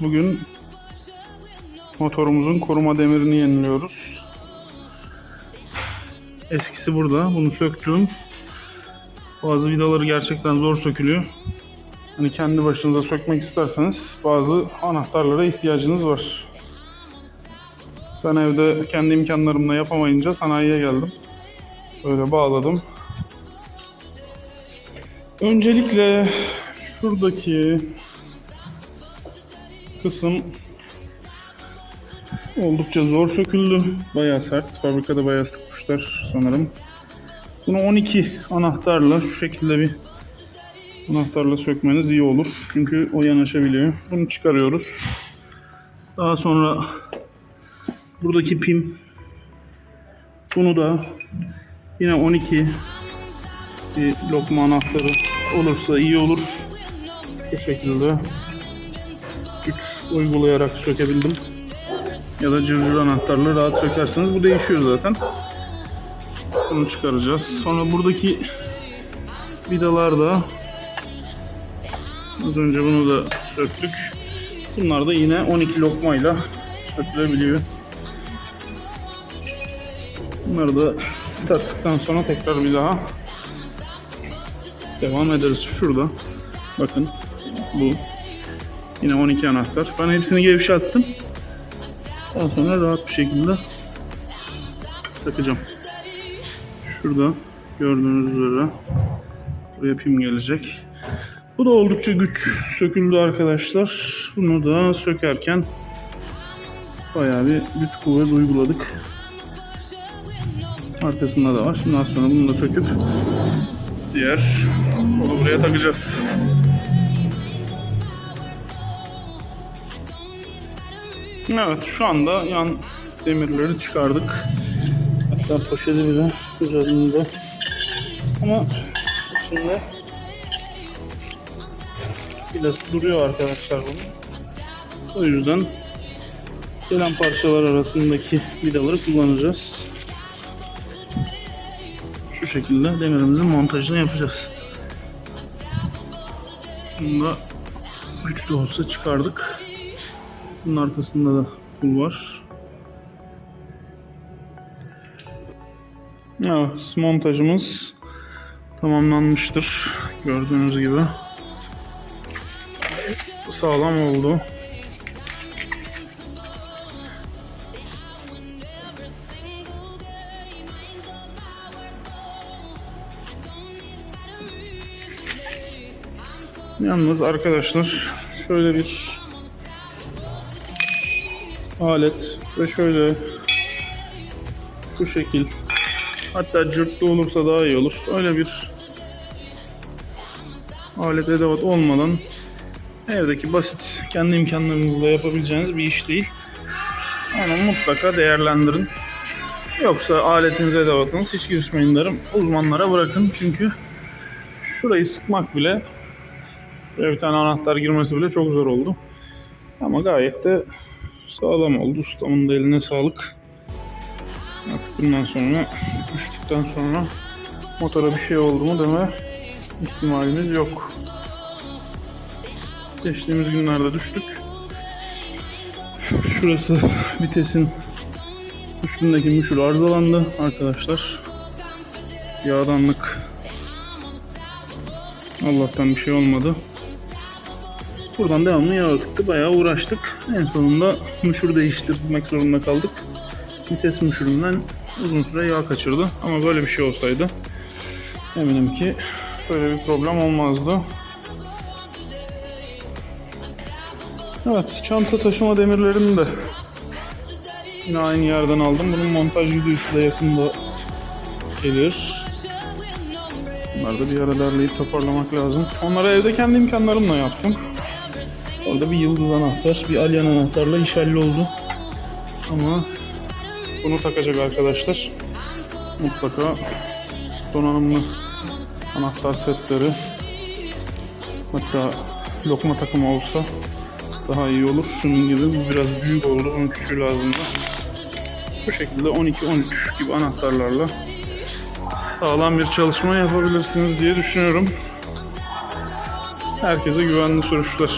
Bugün motorumuzun koruma demirini yeniliyoruz. Eskisi burada. Bunu söktüm. Bazı vidaları gerçekten zor sökülüyor. Hani kendi başınıza sökmek isterseniz bazı anahtarlara ihtiyacınız var. Ben evde kendi imkanlarımla yapamayınca sanayiye geldim. Böyle bağladım. Öncelikle şuradaki kısım oldukça zor söküldü. Bayağı sert. Fabrikada bayağı sıkmışlar sanırım. Bunu 12 anahtarla şu şekilde bir anahtarla sökmeniz iyi olur. Çünkü o yanaşabiliyor. Bunu çıkarıyoruz. Daha sonra buradaki pim bunu da yine 12 bir lokma anahtarı olursa iyi olur. Bu şekilde güç uygulayarak sökebildim. Ya da cırcır anahtarla rahat sökersiniz. Bu değişiyor zaten. Bunu çıkaracağız. Sonra buradaki vidalar da az önce bunu da söktük. Bunlar da yine 12 lokmayla sökülebiliyor. Bunları da taktıktan sonra tekrar bir daha devam ederiz. Şurada bakın bu yine 12 anahtar. Ben hepsini gevşettim. Daha sonra rahat bir şekilde takacağım. Şurada gördüğünüz üzere buraya pim gelecek. Bu da oldukça güç söküldü arkadaşlar. Bunu da sökerken bayağı bir güç kuvvet uyguladık. Arkasında da var. Şimdi az sonra bunu da söküp diğer kolu buraya takacağız. Evet şu anda yan demirleri çıkardık. Hatta poşeti bile üzerinde. Ama içinde biraz duruyor arkadaşlar bunun. O yüzden gelen parçalar arasındaki vidaları kullanacağız. Şu şekilde demirimizin montajını yapacağız. Şunu da güçlü olsa çıkardık. Bunun arkasında da pul var. Evet, montajımız tamamlanmıştır. Gördüğünüz gibi. Sağlam oldu. Yalnız arkadaşlar şöyle bir alet ve şöyle şu şekil hatta cırtlı olursa daha iyi olur. Öyle bir alet edevat olmadan evdeki basit kendi imkanlarınızla yapabileceğiniz bir iş değil. Onu mutlaka değerlendirin. Yoksa aletiniz edevatınız hiç girişmeyin derim. Uzmanlara bırakın çünkü şurayı sıkmak bile şuraya bir tane anahtar girmesi bile çok zor oldu. Ama gayet de sağlam oldu. Ustamın da eline sağlık. Artık bundan sonra düştükten sonra motora bir şey oldu mu deme ihtimalimiz yok. Geçtiğimiz günlerde düştük. Şurası vitesin üstündeki müşür arızalandı arkadaşlar. Yağdanlık Allah'tan bir şey olmadı. Buradan devamlı yağ akıttı. Bayağı uğraştık. En sonunda müşür değiştirmek zorunda kaldık. Vites müşüründen uzun süre yağ kaçırdı. Ama böyle bir şey olsaydı eminim ki böyle bir problem olmazdı. Evet, çanta taşıma demirlerini de yine aynı yerden aldım. Bunun montaj videosu da yakında gelir. Bunları da bir ara derleyip toparlamak lazım. Onları evde kendi imkanlarımla yaptım. Orada bir yıldız anahtar, bir alyan anahtarla iş halloldu. Ama bunu takacak arkadaşlar. Mutlaka donanımlı anahtar setleri hatta lokma takımı olsa daha iyi olur. Şunun gibi bu biraz büyük oldu. Bunun küçüğü lazımdı. Bu şekilde 12-13 gibi anahtarlarla sağlam bir çalışma yapabilirsiniz diye düşünüyorum. Herkese güvenli sürüşler.